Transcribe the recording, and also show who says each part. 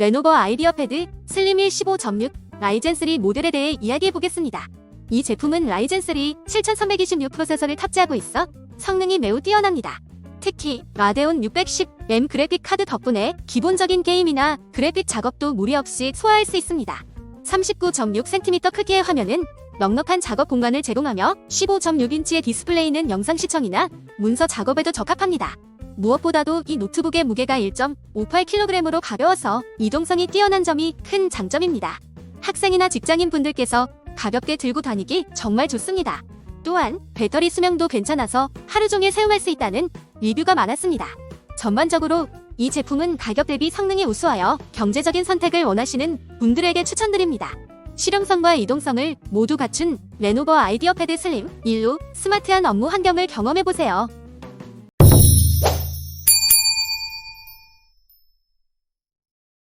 Speaker 1: 레노버 아이디어 패드 슬림 1 15.6 라이젠 3 모델에 대해 이야기해 보겠습니다. 이 제품은 라이젠 3 7326 프로세서를 탑재하고 있어 성능이 매우 뛰어납니다. 특히 라데온 610M 그래픽 카드 덕분에 기본적인 게임이나 그래픽 작업도 무리 없이 소화할 수 있습니다. 39.6cm 크기의 화면은 넉넉한 작업 공간을 제공하며 15.6인치의 디스플레이는 영상 시청이나 문서 작업에도 적합합니다. 무엇보다도 이 노트북의 무게가 1.58kg으로 가벼워서 이동성이 뛰어난 점이 큰 장점입니다. 학생이나 직장인 분들께서 가볍게 들고 다니기 정말 좋습니다. 또한 배터리 수명도 괜찮아서 하루 종일 사용할 수 있다는 리뷰가 많았습니다. 전반적으로 이 제품은 가격 대비 성능이 우수하여 경제적인 선택을 원하시는 분들에게 추천드립니다. 실용성과 이동성을 모두 갖춘 레노버 아이디어 패드 슬림 1로 스마트한 업무 환경을 경험해보세요.